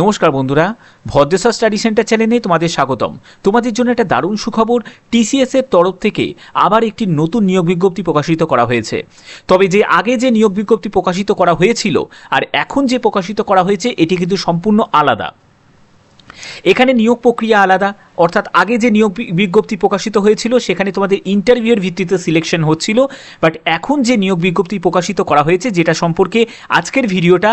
নমস্কার বন্ধুরা, Bhadreswar study centre চ্যানেলে তোমাদের স্বাগতম। তোমাদের জন্য একটা দারুণ সুখবর টিসিএস এর তরফ থেকে আবার একটি নতুন নিয়োগ বিজ্ঞপ্তি প্রকাশিত করা হয়েছে। তবে যে আগে যে নিয়োগ বিজ্ঞপ্তি প্রকাশিত করা হয়েছিল, আর এখন যে প্রকাশিত করা হয়েছে, এটি কিন্তু সম্পূর্ণ আলাদা। এখানে নিয়োগ প্রক্রিয়া আলাদা, অর্থাৎ আগে যে নিয়োগ বিজ্ঞপ্তি প্রকাশিত হয়েছিল, সেখানে তোমাদের ইন্টারভিউয়ের ভিত্তিতে সিলেকশন হচ্ছিল বাট এখন যে নিয়োগ বিজ্ঞপ্তি প্রকাশিত করা হয়েছে, যেটা সম্পর্কে আজকের ভিডিওটা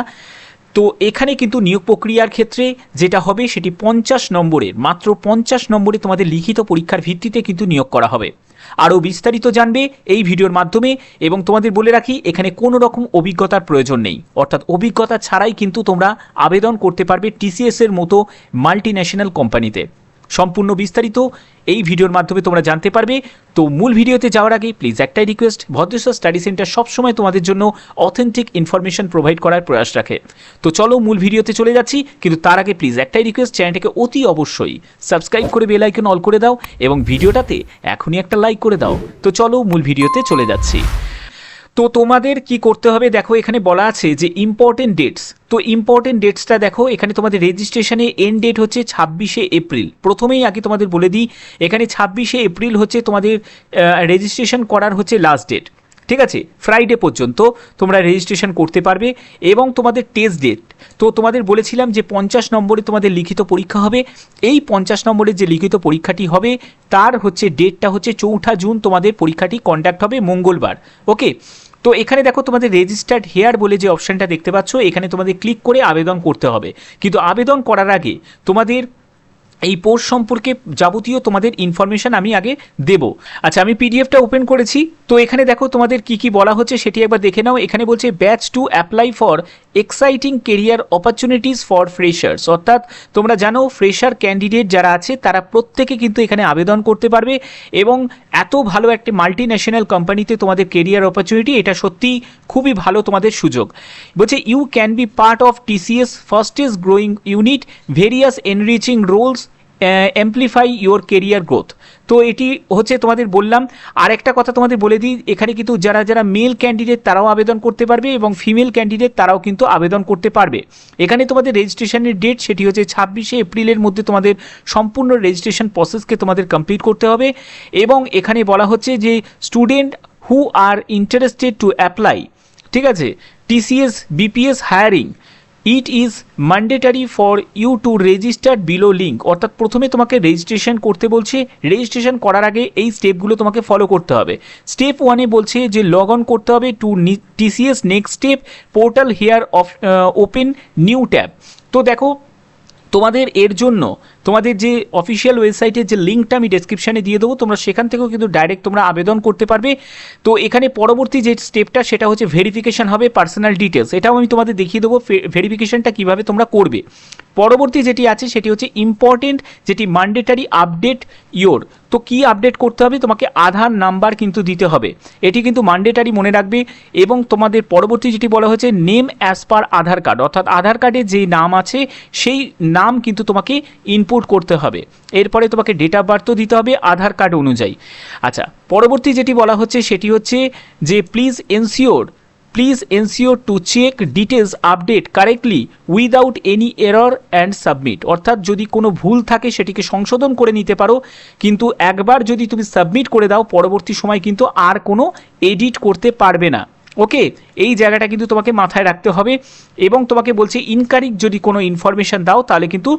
তো এখানে কিন্তু নিয়োগ প্রক্রিয়ার ক্ষেত্রে যেটা হবে সেটি পঞ্চাশ নম্বরের, মাত্র পঞ্চাশ নম্বরে তোমাদের লিখিত পরীক্ষার ভিত্তিতে কিন্তু নিয়োগ করা হবে। আরও বিস্তারিত জানবে এই ভিডিওর মাধ্যমে এবং তোমাদের বলে রাখি, এখানে কোনো রকম অভিজ্ঞতার প্রয়োজন নেই। অর্থাৎ অভিজ্ঞতা ছাড়াই কিন্তু তোমরা আবেদন করতে পারবে টিসিএস এর মতো মাল্টি ন্যাশনাল কোম্পানিতে সম্পূর্ণ বিস্তারিত এই ভিডিওর মাধ্যমে তোমরা জানতে পারবে। তো মূল ভিডিওতে যাওয়ার আগে প্লিজ একটাই রিকোয়েস্ট ভদ্রেশ্বর স্টাডি সেন্টার সবসময় তোমাদের জন্য অথেন্টিক ইনফরমেশন প্রোভাইড করার প্রয়াস রাখে। তো চলো মূল ভিডিওতে চলে যাচ্ছি, কিন্তু তার আগে প্লিজ একটাই রিকোয়েস্ট চ্যানেলটাকে অতি অবশ্যই সাবস্ক্রাইব করে বেল আইকন অল করে দাও এবং ভিডিওটাতে এখনই একটা লাইক করে দাও। তো চলো মূল ভিডিওতে চলে যাচ্ছি। তো তোমাদের কি করতে হবে? দেখো, এখানে বলা আছে যে ইম্পর্টেন্ট ডেটস তো ইম্পর্টেন্ট ডেটসটা দেখো, এখানে তোমাদের রেজিস্ট্রেশনে এন্ড ডেট হচ্ছে ছাব্বিশে এপ্রিল। প্রথমেই আগে তোমাদের বলে দিই, এখানে ছাব্বিশে এপ্রিল হচ্ছে তোমাদের রেজিস্ট্রেশন করার হচ্ছে লাস্ট ডেট ঠিক আছে? ফ্রাইডে পর্যন্ত তোমরা রেজিস্ট্রেশন করতে পারবে এবং তোমাদের টেস্ট ডেট তো তোমাদের বলেছিলাম যে পঞ্চাশ নম্বরে তোমাদের লিখিত পরীক্ষা হবে। এই পঞ্চাশ নম্বরের যে লিখিত পরীক্ষাটি হবে, তার হচ্ছে ডেটটা হচ্ছে চৌঠা জুন তোমাদের পরীক্ষাটি কন্ডাক্ট হবে মঙ্গলবার। ওকে তো এখানে দেখো তোমাদের রেজিস্টার্ড হেয়ার বলে যে অপশানটা দেখতে পাচ্ছ, এখানে তোমাদের ক্লিক করে আবেদন করতে হবে। কিন্তু আবেদন করার আগে তোমাদের এই পোস্ট সম্পর্কে যাবতীয় তোমাদের ইনফরমেশন আমি আগে দেব। আচ্ছা আমি পিডিএফটা ওপেন করেছি। তো এখানে দেখো তোমাদের কি কি বলা হচ্ছে, সেটি একবার দেখে নাও। এখানে বলছে batch to apply for exciting career opportunities for freshers অর্থাৎ তোমরা জানো ফ্রেশার ক্যান্ডিডেট যারা আছে, তারা প্রত্যেকে কিন্তু এখানে আবেদন করতে পারবে এবং এত ভালো একটি মাল্টি ন্যাশনাল কোম্পানিতে তোমাদের কেরিয়ার অপরচুনিটি এটা সত্যি খুবই ভালো তোমাদের সুযোগ। বলছে you can be part of TCS fastest growing unit various enriching roles amplify your career growth তো এটি হচ্ছে তোমাদের বললাম, আরেকটা কথা তোমাদের বলে দিই, এখানে কিন্তু যারা যারা মেল ক্যান্ডিডেট তারাও আবেদন করতে পারবে এবং ফিমেল ক্যান্ডিডেট তারাও কিন্তু আবেদন করতে পারবে। এখানে তোমাদের রেজিস্ট্রেশনের ডেট সেটি হচ্ছে ছাব্বিশে এপ্রিলের মধ্যে তোমাদের সম্পূর্ণ রেজিস্ট্রেশন প্রসেসকে তোমাদের কমপ্লিট করতে হবে এবং এখানে বলা হচ্ছে যে student who are interested to apply ঠিক আছে? TCS BPS hiring it is mandatory for you to register below link অর্থাৎ প্রথমে তোমাকে রেজিস্ট্রেশন করতে বলছে। রেজিস্ট্রেশন করার আগে এই স্টেপগুলো তোমাকে ফলো করতে হবে। স্টেপ ওয়ানে বলছে যে লগ অন করতে হবে to TCS next step portal here of open new tab তো দেখো, তোমাদের এর জন্য তোমাদের যে অফিসিয়াল ওয়েবসাইটের যে লিঙ্কটা আমি ডেসক্রিপশানে দিয়ে দেবো, তোমরা সেখান থেকেও কিন্তু ডাইরেক্ট তোমরা আবেদন করতে পারবে। তো এখানে পরবর্তী যে স্টেপটা সেটা হচ্ছে ভেরিফিকেশান হবে পার্সোনাল ডিটেলস এটাও আমি তোমাদের দেখিয়ে দেবো ভেরিফিকেশনটা কীভাবে তোমরা করবে। পরবর্তী যেটি আছে, সেটি হচ্ছে ইম্পর্টেন্ট যেটি ম্যান্ডেটারি আপডেট ইয়োর তো কি আপডেট করতে হবে? তোমাকে আধার নাম্বার কিন্তু দিতে হবে। এটি কিন্তু ম্যান্ডেটারি মনে রাখবে এবং তোমাদের পরবর্তী যেটি বলা হয়েছে name as per Aadhaar card অর্থাৎ আধার কার্ডে যে নাম আছে, সেই নাম কিন্তু তোমাকে ইনপুট করতে হবে। এরপরে তোমাকে ডেট অফ বার্থও দিতে হবে, আধার কার্ড অনুযায়ী। আচ্ছা পরবর্তী যেটি বলা হচ্ছে সেটি হচ্ছে যে please ensure please ensure to check details update correctly without any error and submit অর্থাৎ যদি কোনো ভুল থাকে সেটিকে সংশোধন করে নিতে পারো, কিন্তু একবার যদি তুমি সাবমিট করে দাও, পরবর্তী সময় কিন্তু আর কোনো এডিট করতে পারবে না। ওকে, এই জায়গাটা কিন্তু তোমাকে মাথায় রাখতে হবে এবং তোমাকে বলছে, ইনকারিক যদি কোনো ইনফরমেশান দাও, তাহলে কিন্তু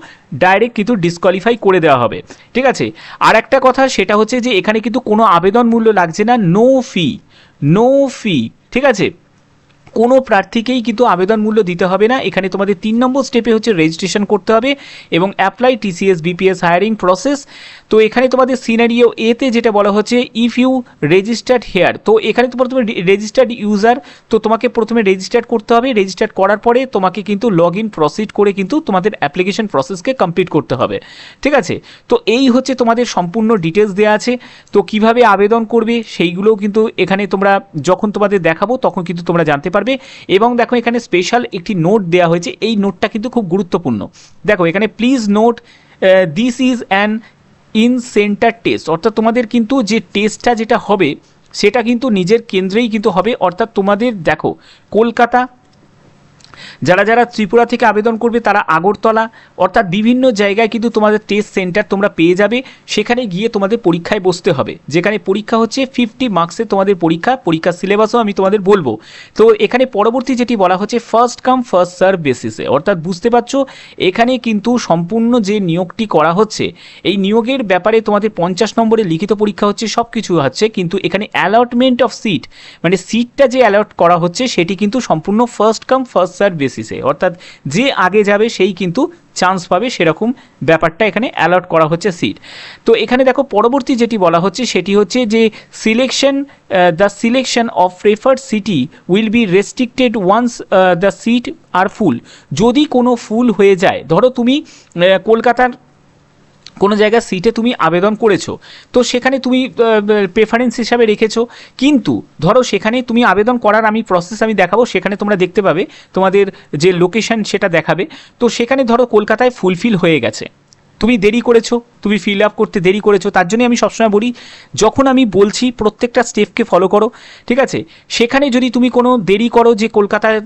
ডাইরেক্ট কিন্তু ডিসকোয়ালিফাই করে দেওয়া হবে। ঠিক আছে? আর একটা কথা, সেটা হচ্ছে যে এখানে কিন্তু কোনো আবেদন মূল্য লাগছে না নো ফি নো ফি ঠিক আছে? কোনো প্রার্থীকেই কিন্তু আবেদন মূল্য দিতে হবে না। এখানে তোমাদের তিন নম্বর স্টেপে হচ্ছে রেজিস্ট্রেশন করতে হবে এবং apply TCS BPS hiring process তো এখানে তোমাদের সিনারিও এতে যেটা বলা হচ্ছে ইফ ইউ রেজিস্টার্ড হেয়ার তো এখানে তো প্রথমে রেজিস্টার্ড ইউজার তো তোমাকে প্রথমে রেজিস্টার্ড করতে হবে। রেজিস্টার্ড করার পরে তোমাকে কিন্তু লগ ইন প্রসিড করে কিন্তু তোমাদের অ্যাপ্লিকেশন প্রসেসকে কমপ্লিট করতে হবে। ঠিক আছে? তো এই হচ্ছে তোমাদের সম্পূর্ণ ডিটেলস দেওয়া আছে। তো কীভাবে আবেদন করবে সেইগুলোও কিন্তু এখানে তোমরা যখন তোমাদের দেখাবো তখন কিন্তু তোমরা জানতে পারবে। এবং দেখো এখানে স্পেশাল একটি নোট দেওয়া হয়েছে। এই নোটটা কিন্তু খুব গুরুত্বপূর্ণ। দেখো, এখানে please note this is an in centre test অর্থাৎ তোমাদের কিন্তু যে টেস্টটা যেটা হবে, সেটা কিন্তু নিজের কেন্দ্রেই কিন্তু হবে। অর্থাৎ তোমাদের, দেখো, কলকাতা যারা যারা ত্রিপুরা থেকে আবেদন করবে তারা আগরতলা, অর্থাৎ বিভিন্ন জায়গায় কিন্তু তোমাদের টেস্ট সেন্টার তোমরা পেয়ে যাবে। সেখানে গিয়ে তোমাদের পরীক্ষায় বসতে হবে। যেখানে পরীক্ষা হচ্ছে ফিফটি মার্কসের তোমাদের পরীক্ষা, পরীক্ষার সিলেবাসও আমি তোমাদের বলব। তো এখানে পরবর্তী যেটি বলা হচ্ছে ফার্স্ট কাম ফার্স্ট সার্ভ বেসিসে অর্থাৎ বুঝতে পারছ, এখানে কিন্তু সম্পূর্ণ যে নিয়োগটি করা হচ্ছে, এই নিয়োগের ব্যাপারে তোমাদের পঞ্চাশ নম্বরে লিখিত পরীক্ষা হচ্ছে সব কিছু হচ্ছে, কিন্তু এখানে অ্যালটমেন্ট অফ সিট মানে সিটটা যে অ্যালট করা হচ্ছে, সেটি কিন্তু সম্পূর্ণ ফার্স্ট কাম ফার্স্ট সার্ভ বেসিসে। অর্থাৎ যে আগে যাবে সেই কিন্তু চান্স পাবে সেরকম ব্যাপারটা এখানে অ্যালার্ট করা হচ্ছে সিট তো এখানে দেখো পরবর্তী যেটি বলা হচ্ছে সেটি হচ্ছে যে selection the selection of preferred city will be restricted once the seat are full যদি কোনো ফুল হয়ে যায়, ধরো তুমি কলকাতার কোনো জায়গায় সিটে তুমি আবেদন করেছ, তো সেখানে তুমি প্রেফারেন্স হিসাবে রেখেছো। কিন্তু ধরো সেখানে তুমি আবেদন করার আমি প্রসেস আমি দেখাবো, সেখানে তোমরা দেখতে পাবে তোমাদের যে লোকেশন সেটা দেখাবে। তো সেখানে ধরো কলকাতায় ফুলফিল হয়ে গেছে। তুমি দেরি করেছ, তুমি ফিল আপ করতে দেরি করেছ, তার জন্যই আমি সবসময় বলি, যখন আমি বলছি প্রত্যেকটা স্টেপকে ফলো করো, ঠিক আছে? সেখানে যদি তুমি কোনো দেরি করো যে কলকাতায়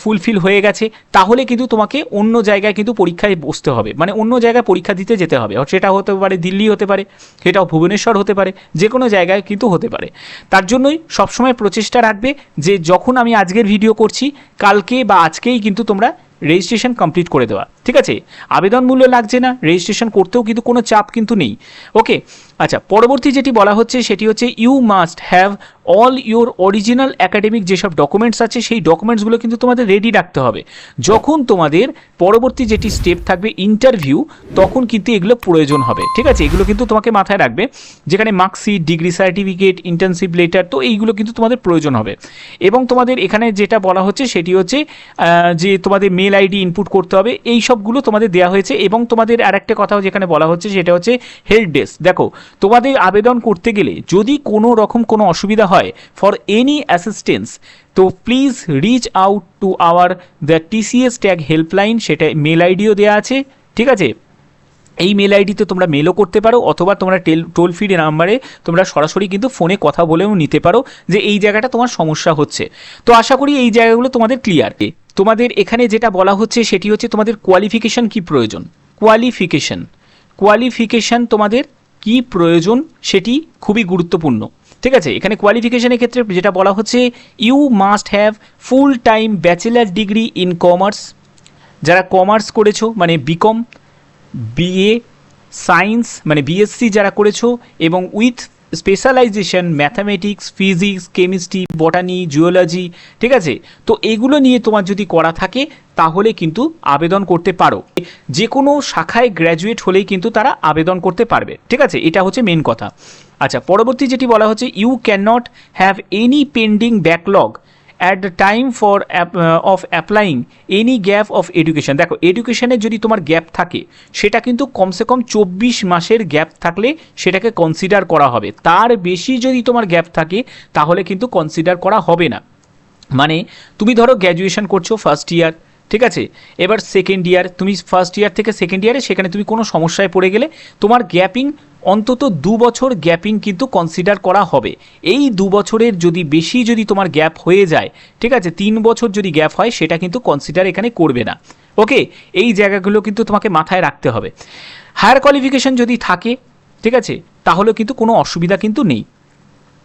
ফুলফিল হয়ে গেছে, তাহলে কিন্তু তোমাকে অন্য জায়গায় কিন্তু পরীক্ষায় বসতে হবে। মানে অন্য জায়গায় পরীক্ষা দিতে যেতে হবে। সেটা হতে পারে দিল্লি হতে পারে, সেটাও ভুবনেশ্বর হতে পারে যে কোনো জায়গায় কিন্তু হতে পারে। তার জন্যই সবসময় প্রচেষ্টা রাখবে যে যখন আমি আজকের ভিডিও করছি, কালকে বা আজকেই কিন্তু তোমরা রেজিস্ট্রেশন কমপ্লিট করে দেওয়া। ঠিক আছে? আবেদন মূল্য লাগছে না, রেজিস্ট্রেশন করতেও কিন্তু কোনো চাপ কিন্তু নেই। ওকে আচ্ছা পরবর্তী যেটি বলা হচ্ছে সেটি হচ্ছে you must have all your original academic যেসব ডকুমেন্টস আছে, সেই ডকুমেন্টসগুলো কিন্তু তোমাদের রেডি রাখতে হবে। যখন তোমাদের পরবর্তী যেটি স্টেপ থাকবে ইন্টারভিউ তখন কিন্তু এগুলো প্রয়োজন হবে। ঠিক আছে? এগুলো কিন্তু তোমাকে মাথায় রাখবে। যেখানে marksheet degree certificate internship letter তো এইগুলো কিন্তু তোমাদের প্রয়োজন হবে। এবং তোমাদের এখানে যেটা বলা হচ্ছে, সেটি হচ্ছে যে তোমাদের মেল আইডি ইনপুট করতে হবে। এই সবগুলো তোমাদের দেওয়া হয়েছে। এবং তোমাদের আরেকটা কথাও যেখানে বলা হচ্ছে, সেটা হচ্ছে হেল্প ডেস্ক দেখো, তোমাদের আবেদন করতে গেলে যদি কোনো রকম কোনো অসুবিধা হয় ফর এনি অ্যাসিস্ট্যান্স তো please reach out to our the TCS tag helpline সেটা মেল আইডিও দেওয়া আছে, ঠিক আছে? এই মেল আইডিতে তোমরা মেলও করতে পারো, অথবা তোমরা টেল টোল ফ্রি নাম্বারে তোমরা সরাসরি কিন্তু ফোনে কথা বলেও নিতে পারো যে এই জায়গাটা তোমার সমস্যা হচ্ছে। তো আশা করি এই জায়গাগুলো তোমাদের ক্লিয়ার তোমাদের এখানে যেটা বলা হচ্ছে সেটি হচ্ছে তোমাদের কোয়ালিফিকেশন কি প্রয়োজন? কোয়ালিফিকেশন কোয়ালিফিকেশন তোমাদের কি প্রয়োজন সেটি খুবই গুরুত্বপূর্ণ। ঠিক আছে, এখানে কোয়ালিফিকেশনের ক্ষেত্রে যেটা বলা হচ্ছে you must have full time bachelor degree in commerce যারা কমার্স করেছ মানে বিকম বিএ সায়েন্স মানে বিএসসি যারা করেছ, এবং with specialisation mathematics physics chemistry botany geology ঠিক আছে? তো এগুলো নিয়ে তোমার যদি করা থাকে, তাহলে কিন্তু আবেদন করতে পারো। যে কোনো শাখায় গ্র্যাজুয়েট হলেই কিন্তু তারা আবেদন করতে পারবে। ঠিক আছে? এটা হচ্ছে মেন কথা। আচ্ছা পরবর্তী যেটি বলা হচ্ছে you can not have any pending backlog at the time for of applying any gap of education দেখো এডুকেশনের যদি তোমার গ্যাপ থাকে, সেটা কিন্তু কমসে কম চব্বিশ মাসের গ্যাপ থাকলে সেটাকে কনসিডার করা হবে। তার বেশি যদি তোমার গ্যাপ থাকে, তাহলে কিন্তু কনসিডার করা হবে না। মানে তুমি ধরো গ্র্যাজুয়েশন করছ ফার্স্ট ইয়ার ঠিক আছে? এবার সেকেন্ড ইয়ার তুমি ফার্স্ট ইয়ার থেকে সেকেন্ড ইয়ারে সেখানে তুমি কোনো সমস্যায় পড়ে গেলে তোমার গ্যাপিং অন্তত দু বছর গ্যাপিং কিন্তু কনসিডার করা হবে। এই দু বছরের যদি বেশি যদি তোমার গ্যাপ হয়ে যায়, ঠিক আছে, তিন বছর যদি গ্যাপ হয়, সেটা কিন্তু কনসিডার এখানে করবে না। ওকে? এই জায়গাগুলো কিন্তু তোমাকে মাথায় রাখতে হবে। হায়ার কোয়ালিফিকেশন যদি থাকে, ঠিক আছে, তাহলে কিন্তু কোনো অসুবিধা কিন্তু নেই।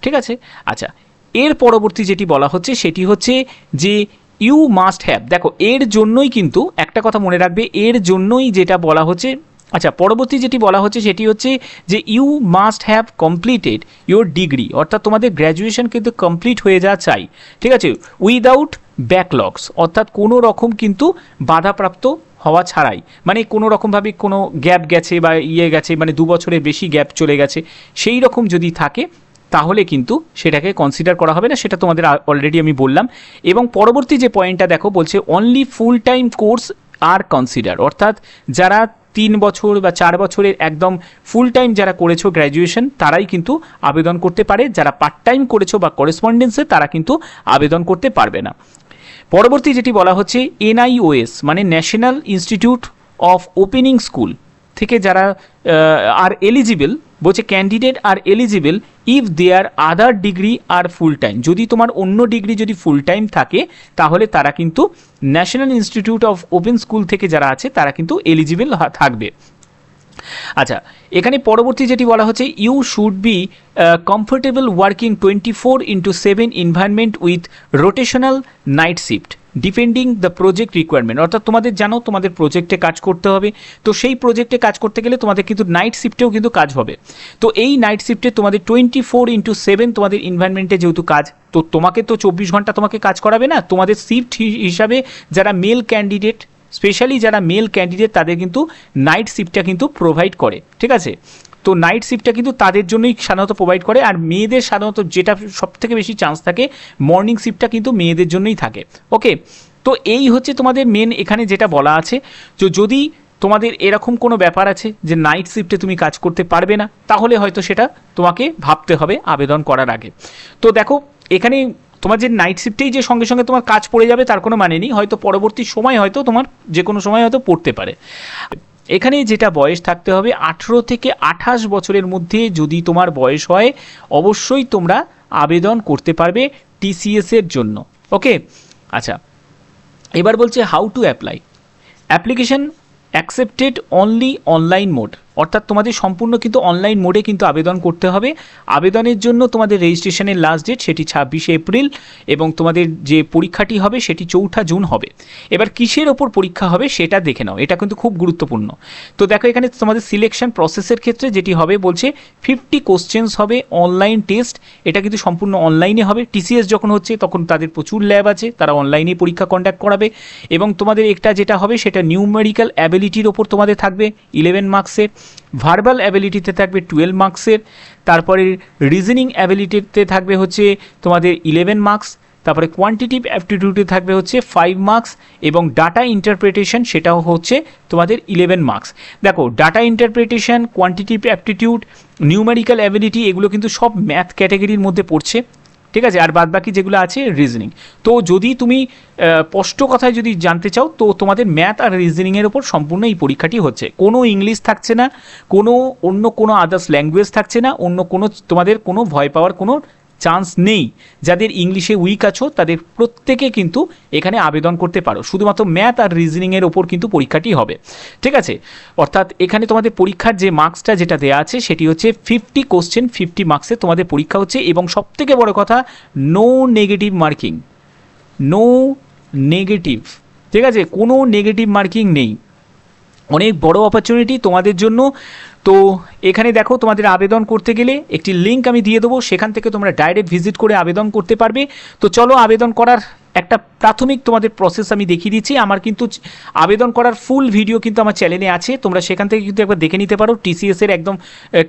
ঠিক আছে? আচ্ছা এর পরবর্তী যেটি বলা হচ্ছে, সেটি হচ্ছে যে ইউ মাস্ট হ্যাভ দেখো, এর জন্যই কিন্তু, একটা কথা মনে রাখবে, এর জন্যই যেটা বলা হচ্ছে আচ্ছা পরবর্তী যেটি বলা হচ্ছে সেটি হচ্ছে যে you must have completed your degree অর্থাৎ তোমাদের গ্র্যাজুয়েশন কিন্তু কমপ্লিট হয়ে যাওয়া চাই, ঠিক আছে? উইদাউট ব্যাকলগস অর্থাৎ কোনো রকম কিন্তু বাধাপ্রাপ্ত হওয়া ছাড়াই মানে কোনো রকমভাবে কোনো গ্যাপ গেছে বা ইয়ে গেছে মানে দু বছরের বেশি গ্যাপ চলে গেছে, সেই রকম যদি থাকে, তাহলে কিন্তু সেটাকে কনসিডার করা হবে না, সেটা তোমাদের অলরেডি আমি বললাম। এবং পরবর্তী যে পয়েন্টটা দেখো, বলছে only full time course are consider অর্থাৎ যারা তিন বছর বা চার বছরের একদম ফুল টাইম যারা করেছ গ্র্যাজুয়েশন তারাই কিন্তু আবেদন করতে পারে। যারা পার্ট টাইম করেছ বা করেসপন্ডেন্সে তারা কিন্তু আবেদন করতে পারবে না। পরবর্তী যেটি বলা হচ্ছে এনআইওএস মানে national institute of opening school থেকে যারা আর এলিজিবল বলছে candidate are eligible if their other degree are full time যদি তোমার অন্য ডিগ্রি যদি ফুল টাইম থাকে, তাহলে তারা কিন্তু national institute of open school থেকে যারা আছে, তারা কিন্তু এলিজিবল থাকবে। আচ্ছা এখানে পরবর্তী যেটি বলা হচ্ছে you should be comfortable working twenty four into seven environment with rotational night shift depending the project requirement অর্থাৎ তোমাদের জানো, তোমাদের প্রজেক্টে কাজ করতে হবে। তো সেই প্রজেক্টে কাজ করতে গেলে তোমাদের কিন্তু নাইট শিফটেও কিন্তু কাজ হবে। তো এই নাইট শিফটে তোমাদের টোয়েন্টি ফোর ইন্টু সেভেন তোমাদের ইনভায়রনমেন্টে যেহেতু কাজ, তো তোমাকে তো চব্বিশ ঘণ্টা তোমাকে কাজ করাবে না। তোমাদের শিফট হিসাবে যারা মেল ক্যান্ডিডেট স্পেশালি যারা মেল ক্যান্ডিডেট তাদের কিন্তু নাইট শিফটটা কিন্তু প্রোভাইড করে, ঠিক আছে? তো নাইট শিফটটা কিন্তু তাদের জন্যই সাধারণত প্রোভাইড করে, আর মেয়েদের সাধারণত যেটা সব থেকে বেশি চান্স থাকে মর্নিং শিফটটা কিন্তু মেয়েদের জন্যই থাকে ওকে তো এই হচ্ছে তোমাদের মেন এখানে যেটা বলা আছে তো যদি তোমাদের এরকম কোনো ব্যাপার আছে, যে নাইট শিফটে তুমি কাজ করতে পারবে না, তাহলে হয়তো সেটা তোমাকে ভাবতে হবে আবেদন করার আগে। তো দেখো, এখানে তোমার যে নাইট শিফটেই যে সঙ্গে সঙ্গে তোমার কাজ পড়ে যাবে, তার কোনো মানে নেই। হয়তো পরবর্তী সময় হয়তো তোমার যে কোনো সময় হয়তো পড়তে পারে। এখানে যেটা বয়স থাকতে হবে, আঠেরো থেকে আঠাশ বছরের মধ্যে যদি তোমার বয়স হয়, অবশ্যই তোমরা আবেদন করতে পারবে টিসিএস এর জন্য। ওকে আচ্ছা। এবার বলছে how to apply application accepted only online mode অর্থাৎ তোমাদের সম্পূর্ণ কিন্তু অনলাইন মোডে কিন্তু আবেদন করতে হবে। আবেদনের জন্য তোমাদের রেজিস্ট্রেশনের লাস্ট ডেট সেটি ছাব্বিশে এপ্রিল এবং তোমাদের যে পরীক্ষাটি হবে সেটি চৌঠা জুন হবে। এবার কিসের ওপর পরীক্ষা হবে সেটা দেখে নাও, এটা কিন্তু খুব গুরুত্বপূর্ণ। তো দেখো এখানে তোমাদের সিলেকশন প্রসেসের ক্ষেত্রে যেটি হবে বলছে ফিফটি কোশ্চেন্স হবে অনলাইন টেস্ট এটা কিন্তু সম্পূর্ণ অনলাইনে হবে। টিসিএস যখন হচ্ছে তখন তাদের প্রচুর ল্যাব আছে, তারা অনলাইনে পরীক্ষা কন্ডাক্ট করাবে এবং তোমাদের একটা যেটা হবে সেটা নিউমেরিক্যাল অ্যাবিলিটির ওপর তোমাদের থাকবে ইলেভেন মার্কসের ভার্বাল অ্যাবিলিটিতে থাকবে টুয়েলভ মার্কসের তারপরে রিজনিং অ্যাবিলিটিতে থাকবে হচ্ছে তোমাদের ইলেভেন মার্কস তারপরে কোয়ান্টিটিভ অ্যাপটিটিউডে থাকবে হচ্ছে ফাইভ মার্কস এবং ডাটা ইন্টারপ্রিটেশন সেটাও হচ্ছে তোমাদের ইলেভেন মার্কস দেখো data interpretation quantitative aptitude numerical ability এগুলো কিন্তু সব ম্যাথ ক্যাটাগরির মধ্যে পড়ছে। ঠিক আছে, আর বাদবাকি যেগুলো আছে রিজনিং তো যদি তুমি স্পষ্ট কথায় যদি জানতে চাও, তো তোমাদের ম্যাথ আর রিজনিংয়ের ওপর সম্পূর্ণ এই পরীক্ষাটি হচ্ছে। কোনো ইংলিশ থাকছে না, কোনো অন্য কোনো আদার্স ল্যাঙ্গুয়েজ থাকছে না, অন্য কোনো তোমাদের কোনো ভয় পাওয়ার কোনো চান্স নেই। যাদের ইংলিশে উইক আছো, তাদের প্রত্যেকে কিন্তু এখানে আবেদন করতে পারো। শুধুমাত্র ম্যাথ আর রিজনিংয়ের ওপর কিন্তু পরীক্ষাটি হবে। ঠিক আছে? অর্থাৎ এখানে তোমাদের পরীক্ষার যে মার্কসটা যেটা দেওয়া আছে, সেটি হচ্ছে ফিফটি কোশ্চেন ফিফটি মার্কসে তোমাদের পরীক্ষা হচ্ছে। এবং সবথেকে বড় কথা no negative marking no negative ঠিক আছে? কোনো নেগেটিভ মার্কিং নেই। অনেক বড় অপরচুনিটি তোমাদের জন্য। তো এখানে দেখো, তোমাদের আবেদন করতে গেলে একটি লিঙ্ক আমি দিয়ে দেবো। সেখান থেকে তোমরা ডাইরেক্ট ভিজিট করে আবেদন করতে পারবে। তো চলো আবেদন করার একটা প্রাথমিক তোমাদের প্রসেস আমি দেখিয়ে দিচ্ছি। আমার কিন্তু আবেদন করার ফুল ভিডিও কিন্তু আমার চ্যানেলে আছে। তোমরা সেখান থেকে কিন্তু একবার দেখে নিতে পারো টিসিএস এর একদম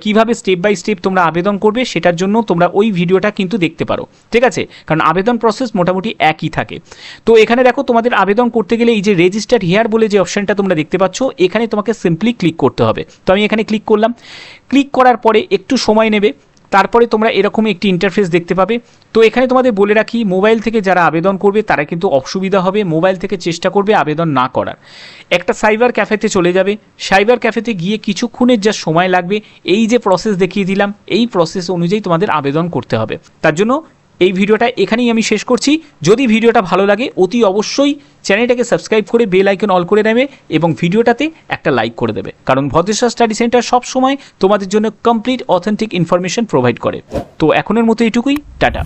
কীভাবে স্টেপ বাই স্টেপ তোমরা আবেদন করবে সেটার জন্য তোমরা ওই ভিডিওটা কিন্তু দেখতে পারো। ঠিক আছে? কারণ আবেদন প্রসেস মোটামুটি একই থাকে। তো এখানে দেখো তোমাদের আবেদন করতে গেলে এই যে রেজিস্টার্ড হেয়ার বলে যে অপশনটা তোমরা দেখতে পাচ্ছ, এখানে তোমাকে সিম্পলি ক্লিক করতে হবে। তো আমি এখানে ক্লিক করলাম। ক্লিক করার পরে একটু সময় নেবে। তারপরে তোমরা এরকম একটি ইন্টারফেস দেখতে পাবে। তো এখানে তোমাদের বলে রাখি মোবাইল থেকে যারা আবেদন করবে, তারা কিন্তু অসুবিধা হবে। মোবাইল থেকে চেষ্টা করবে আবেদন না করার। একটা সাইবার ক্যাফেতে চলে যাবে। সাইবার ক্যাফেতে গিয়ে কিছুক্ষণের যা সময় লাগবে, এই যে প্রসেস দেখিয়ে দিলাম, এই প্রসেস অনুযায়ী তোমাদের আবেদন করতে হবে। তার জন্য এই ভিডিওটা এখানেই আমি শেষ করছি। যদি ভিডিওটা ভালো লাগে, অতি অবশ্যই চ্যানেলটাকে সাবস্ক্রাইব করে বেল আইকন অল করে নেবে এবং ভিডিওটাতে একটা লাইক করে দেবে। কারণ ভদ্রেশ্বর স্টাডি সেন্টার সব সময় তোমাদের জন্য কমপ্লিট অথেন্টিক ইনফরমেশন প্রোভাইড করে। তো এখনের মতো এটুকুই টাটা।